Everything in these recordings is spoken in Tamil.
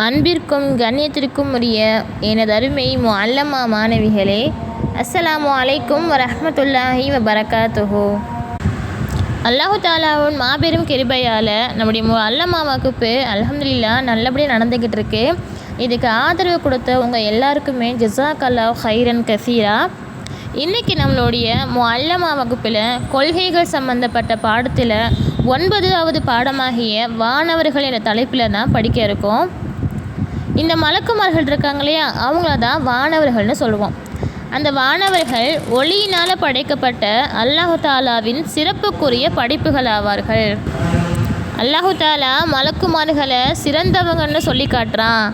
அன்பிற்கும் கண்ணியத்திற்கும் உரிய எனது அருமை முஅல்லமா மாணவிகளே அஸ்ஸலாமு அலைக்கும் வரஹ்மத்துல்லாஹி வபரகாத்துஹு. அல்லாஹு தாலாவின் மாபெரும் கிருபையால் நம்முடைய மு வகுப்பு அலமதுல்லா நல்லபடியாக நடந்துக்கிட்டு இருக்கு இதுக்கு ஆதரவு கொடுத்த உங்கள் எல்லாருக்குமே ஜிசாக் அல்லாஹ் ஹைரன் கசீரா. இன்றைக்கி நம்மளுடைய மு அல்லமா வகுப்பில் கொள்கைகள் சம்பந்தப்பட்ட பாடத்தில் ஒன்பதாவது பாடமாகிய வானவர்கள் என்ற தலைப்பில் தான் படிக்க இருக்கோம். இந்த மலக்குமார்கள் இருக்காங்க இல்லையா? அவங்கள தான் வானவர்கள்னு சொல்லுவோம். அந்த வானவர்கள் ஒளியினால் படைக்கப்பட்ட அல்லாஹு தாலாவின் சிறப்புக்குரிய படைப்புகள் ஆவார்கள். அல்லாஹு தாலா மலக்குமார்களை சிறந்தவங்கன்னு சொல்லி காட்டுறான்.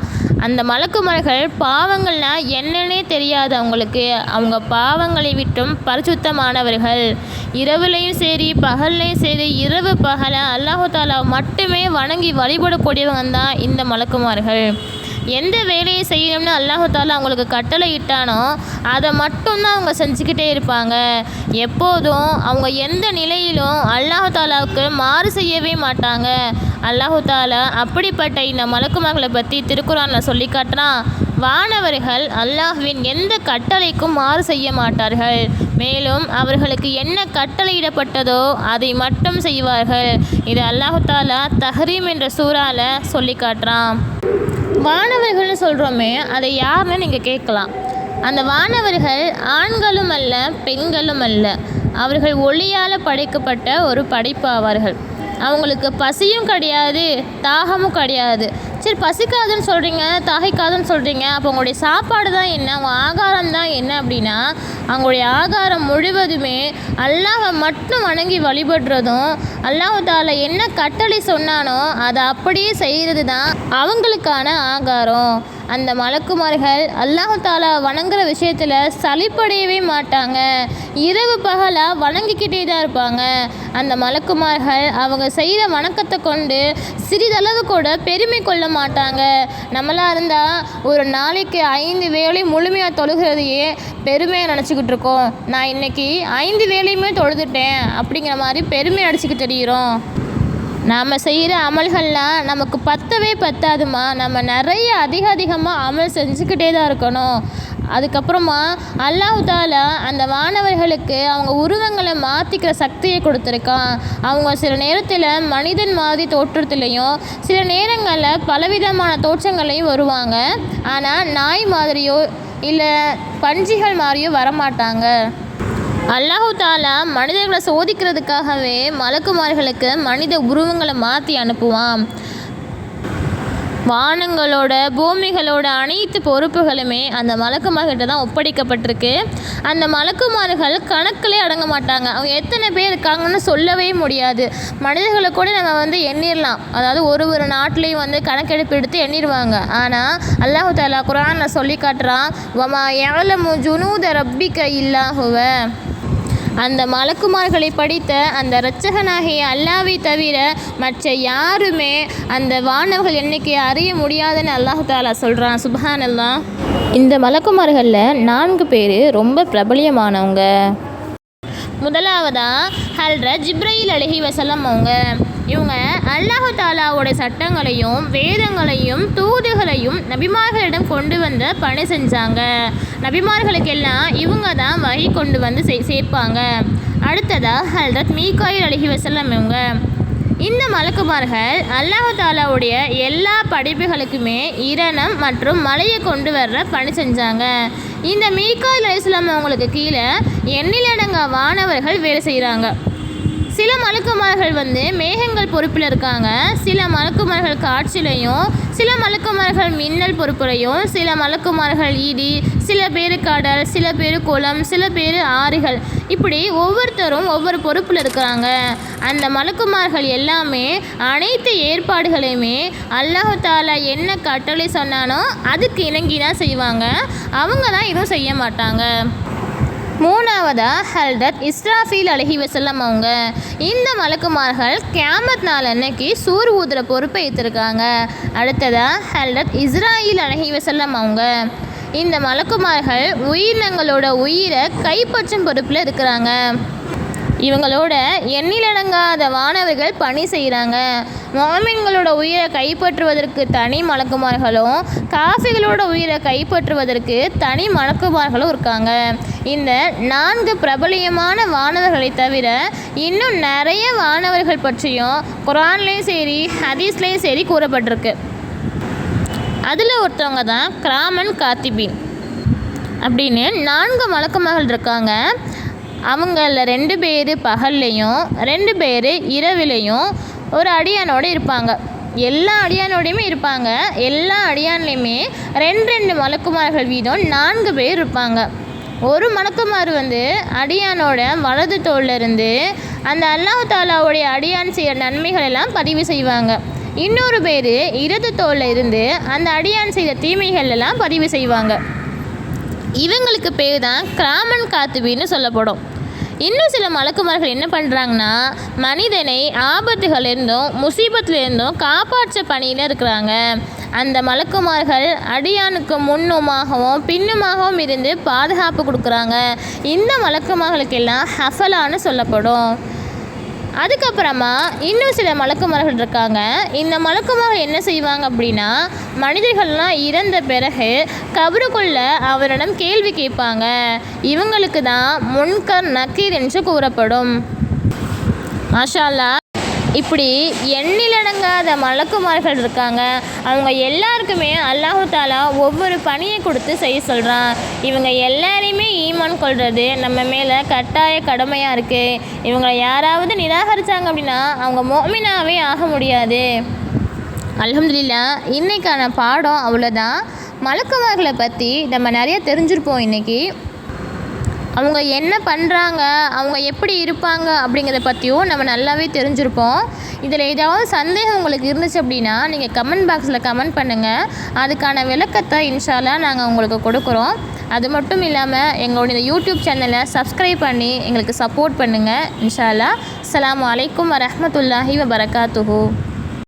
அந்த மலக்குமார்கள் பாவங்கள்னா என்னன்னே தெரியாது அவங்களுக்கு அவங்க பாவங்களை விட்டும் பரிசுத்தமானவர்கள். இரவுலையும் சரி பகல்லையும் சரி இரவு பகலை அல்லாஹு தாலா மட்டுமே வணங்கி வழிபடக்கூடியவங்க தான் இந்த மலக்குமார்கள். எந்த வேலையை செய்யணும்னு அல்லாஹு தாலா அவங்களுக்கு கட்டளை இட்டானோ அதை மட்டும்தான் அவங்க செஞ்சுக்கிட்டே இருப்பாங்க. எப்போதும் அவங்க எந்த நிலையிலும் அல்லாஹு தாலாவுக்கு மாறு செய்யவே மாட்டாங்க. அல்லாஹு தாலா அப்படிப்பட்ட இந்த மலக்குமார்களை பற்றி திருக்குறானில் சொல்லி காட்டுறான். வானவர்கள் அல்லாஹ்வின் எந்த கட்டளைக்கும் மாறு செய்ய மாட்டார்கள். மேலும் அவர்களுக்கு என்ன கட்டளையிடப்பட்டதோ அதை மட்டும் செய்வார்கள். இது அல்லாஹு தாலா தஹரீம் என்ற சூறால சொல்லி காட்டுறான். வானவர்கள்னு சொல்கிறோமே அதை யாருன்னு நீங்கள் கேட்கலாம். அந்த வானவர்கள் ஆண்களும் அல்ல பெண்களும் அல்ல. அவர்கள் ஒளியால் படைக்கப்பட்ட ஒரு படைப்பாவார்கள் அவங்களுக்கு பசியும் கிடையாது தாகமும் கிடையாது. சரி பசிக்காதுன்னு சொல்கிறீங்க தாகிக்காதுன்னு சொல்கிறீங்க அப்போ உங்களுடைய சாப்பாடு தான் என்ன அவங்க ஆகாரம் தான் என்ன அப்படின்னா அவங்களுடைய ஆகாரம் முழுவதுமே அல்லாஹை மட்டும் வணங்கி வழிபடுறதும் அல்லாஹால என்ன கட்டளை சொன்னானோ அதை அப்படியே செய்கிறது தான் அவங்களுக்கான ஆகாரம். அந்த மலக்குமார்கள் அல்லாஹு தாலா வணங்குற விஷயத்தில் சலிப்படையவே மாட்டாங்க. இரவு பகலாக வணங்கிக்கிட்டே தான் இருப்பாங்க. அந்த மலக்குமார்கள் அவங்க செய்கிற வணக்கத்தை கொண்டு சிறிதளவு கூட பெருமை கொள்ள மாட்டாங்க. நம்மளாக இருந்தால் ஒரு நாளைக்கு ஐந்து வேலை முழுமையாக தொழுகிறதையே பெருமையாக நினச்சிக்கிட்டு இருக்கோம். நான் இன்னைக்கு ஐந்து வேலையுமே தொழுதுட்டேன் அப்படிங்கிற மாதிரி பெருமை அடிச்சுக்கிட்டு தெரிகிறோம் நாம் செய்கிற அமல்கள்லாம் நமக்கு பத்தவே பத்தாதுமா நம்ம நிறைய அதிக அதிகமாக அமல் செஞ்சுக்கிட்டே தான் இருக்கணும். அதுக்கப்புறமா அல்லாஹு தாலா அந்த வானவர்களுக்கு அவங்க உருவங்களை மாற்றிக்கிற சக்தியை கொடுத்துருக்கான். அவங்க சில நேரத்தில் மனிதன் மாதிரி தோற்றத்துலேயும் சில நேரங்களில் பலவிதமான தோற்றங்களையும் வருவாங்க. ஆனால் நாய் மாதிரியோ இல்லை பஞ்சிகள் மாதிரியோ வரமாட்டாங்க. அல்லாஹு தாலா மனிதர்களை சோதிக்கிறதுக்காகவே மலக்குமார்களுக்கு மனித உருவங்களை மாற்றி அனுப்புவான். வானங்களோட பூமிகளோட அனைத்து பொறுப்புகளுமே அந்த மலக்குமார்கிட்ட தான் ஒப்படைக்கப்பட்டிருக்கு. அந்த மலக்குமார்கள் கணக்கிலே அடங்க மாட்டாங்க. அவங்க எத்தனை பேர் இருக்காங்கன்னு சொல்லவே முடியாது. மனிதர்களை கூட நம்ம வந்து எண்ணிடலாம் அதாவது ஒரு ஒரு நாட்டிலையும் வந்து கணக்கெடுப்பு எடுத்து எண்ணிடுவாங்க ஆனால் அல்லாஹு தாலா குரான் சொல்லி காட்டுறான் வமா எவலமு ஜுனூத ரப்பிக்க இல்லாஹுவ அந்த மலக்குமார்களை படித்த அந்த இரட்சகனாகிய அல்லாவை தவிர மற்ற யாருமே அந்த வானவர்கள் எண்ணிக்கையை அறிய முடியாதுன்னு அல்லாஹு தாலா சொல்கிறான் சுபஹான் அல்லா இந்த மலக்குமார்களில் நான்கு பேர் ரொம்ப பிரபலியமானவங்க. முதலாவதா ஹல்ர ஜிப்ரையில் அழகி வசலம் அவங்க. இவங்க அல்லாஹு தாலாவோட சட்டங்களையும் வேதங்களையும் தூதுகளையும் நபிமார்களிடம் கொண்டு வந்து பணி செஞ்சாங்க. நபிமார்களுக்கெல்லாம் இவங்க தான் வகை கொண்டு வந்து சே சேர்ப்பாங்க. அடுத்ததாக ஹல்ரத் மீகாயில் அழகி வசலம் இவங்க. இந்த மலக்குமார்கள் அல்லாஹு தாலாவுடைய எல்லா படைப்புகளுக்குமே இரணம் மற்றும் மலையை கொண்டு வர்ற பணி செஞ்சாங்க. இந்த மீகாயில் அலிஸ்லாம் அவங்களுக்கு கீழே எண்ணிலடங்கா வானவர்கள் வேலை செய்கிறாங்க சில மலக்குமார்கள் வந்து மேகங்கள் பொறுப்பில் இருக்காங்க. சில மலக்குமார்கள் காட்சிலையும் சில மலக்குமார்கள் மின்னல் பொறுப்புலையும் சில மலக்குமார்கள் ஈடி சில பேர் கடல் சில பேர் குளம் சில பேர் ஆறுகள். இப்படி ஒவ்வொருத்தரும் ஒவ்வொரு பொறுப்பில் இருக்கிறாங்க. அந்த மலக்குமார்கள் எல்லாமே அனைத்து ஏற்பாடுகளையுமே அல்லாஹு என்ன கட்டளை சொன்னானோ அதுக்கு இணங்கி தான் செய்வாங்க. அவங்க தான் எதுவும் செய்ய மாட்டாங்க. மூணாவதாக ஹல்ரத் இஸ்ராஃபீல் அலஹி வசல்லம் அவங்க. இந்த மலக்குமார்கள் கேமத் நாள் அன்னைக்கு சூர் ஊதுற பொறுப்பை ஏற்றிருக்காங்க அடுத்ததாக ஹல்ரத் இஸ்ராயில் அலஹி வசல்லம் அவங்க. இந்த மலக்குமார்கள் உயிரினங்களோட உயிரை கைப்பற்றும் பொறுப்பில் இருக்கிறாங்க. இவங்களோட எண்ணிலடங்காத வானவர்கள் பணி செய்கிறாங்க மாமின்களோட உயிரை கைப்பற்றுவதற்கு தனி மலக்குமார்களும் காஃபிகளோட உயிரை கைப்பற்றுவதற்கு தனி மலக்குமார்களும் இருக்காங்க. இந்த நான்கு பிரபலியமான வானவர்களை தவிர இன்னும் நிறைய வானவர்கள் பற்றியும் குரான்லேயும் சரி ஹதீஸ்லேயும் சரி கூறப்பட்டிருக்கு. அதில் ஒருத்தவங்க தான் கிராமன் காத்திபின். அப்படின்னு நான்கு மலக்குமார்கள் இருக்காங்க. அவங்கள ரெண்டு பேர் பகல்லையும் ரெண்டு பேர் இரவிலையும் ஒரு அடியானோடு இருப்பாங்க. எல்லா அடியானோடையுமே இருப்பாங்க. எல்லா அடியான்லேயுமே ரெண்டு ரெண்டு மலக்குமார்கள் வீதம் நான்கு பேர் இருப்பாங்க. ஒரு மலக்குமார் வந்து அடியானோட வலது தோல்ல இருந்து அந்த அல்லாஹ் தாலாவுடைய அடியான் செய்கிற நன்மைகள் எல்லாம் பதிவு செய்வாங்க. இன்னொரு பேர் இடது தோல்ல இருந்து அந்த அடியான் செய்த தீமைகள் எல்லாம் பதிவு செய்வாங்க. இவங்களுக்கு பேர் தான் கிராமன் காத்துவின்னு சொல்லப்படும். இன்னும் சில மலக்குமார்கள் என்ன பண்ணுறாங்கன்னா மனிதனை ஆபத்துகளிலிருந்தும் முசீபத்திலிருந்தும் காப்பாற்ற பணியில் இருக்கிறாங்க. அந்த மலக்குமார்கள் அடியானுக்கு முன்னுமாகவும் பின்னுமாகவும் இருந்து பாதுகாப்பு கொடுக்குறாங்க. இந்த மலக்குமார்களுக்கெல்லாம் ஹஃபலான்னு சொல்லப்படும். அதுக்கப்புறமா இன்னும் சில மலக்குமார்கள் இருக்காங்க. இந்த மலக்குமார்கள் என்ன செய்வாங்க அப்படின்னா மனிதர்கள்லாம் இறந்த பிறகு கபருக்குள்ள அவரிடம் கேள்வி கேட்பாங்க. இவங்களுக்கு தான் முன்கர் நக்கீர் என்று கூறப்படும். மாஷா இப்படி எண்ணிலடங்காத மலக்குமார்கள் இருக்காங்க. அவங்க எல்லாருக்குமே அல்லாஹு தாலா ஒவ்வொரு பணியை கொடுத்து செய்ய சொல்கிறான் இவங்க எல்லாரையுமே ஈமான் கொள்வது நம்ம மேலே கட்டாய கடமையாக இருக்குது இவங்களை யாராவது நிராகரித்தாங்க அப்படின்னா அவங்க மோமினாவே ஆக முடியாது. அலமதுல்லா இன்னைக்கான பாடம் அவ்வளோதான் மலக்குமார்களை பற்றி நம்ம நிறைய தெரிஞ்சிருப்போம் இன்றைக்கி அவங்க என்ன பண்ணுறாங்க அவங்க எப்படி இருப்பாங்க அப்படிங்கிறத பற்றியும் நம்ம நல்லாவே தெரிஞ்சிருப்போம். இதில் ஏதாவது சந்தேகம் உங்களுக்கு இருந்துச்சு அப்படின்னா நீங்கள் கமெண்ட் பாக்ஸில் கமெண்ட் பண்ணுங்கள் அதுக்கான விளக்கத்தை இன்ஷாலாக நாங்கள் உங்களுக்கு கொடுக்குறோம். அது மட்டும் இல்லாமல் எங்களுடைய இந்த யூடியூப் சேனலை சப்ஸ்கிரைப் பண்ணி எங்களுக்கு சப்போர்ட் பண்ணுங்கள் இன்ஷால்லா அலாம் அலைக்கும் வரமத்துல்லாஹி வபரகாத்துஹு.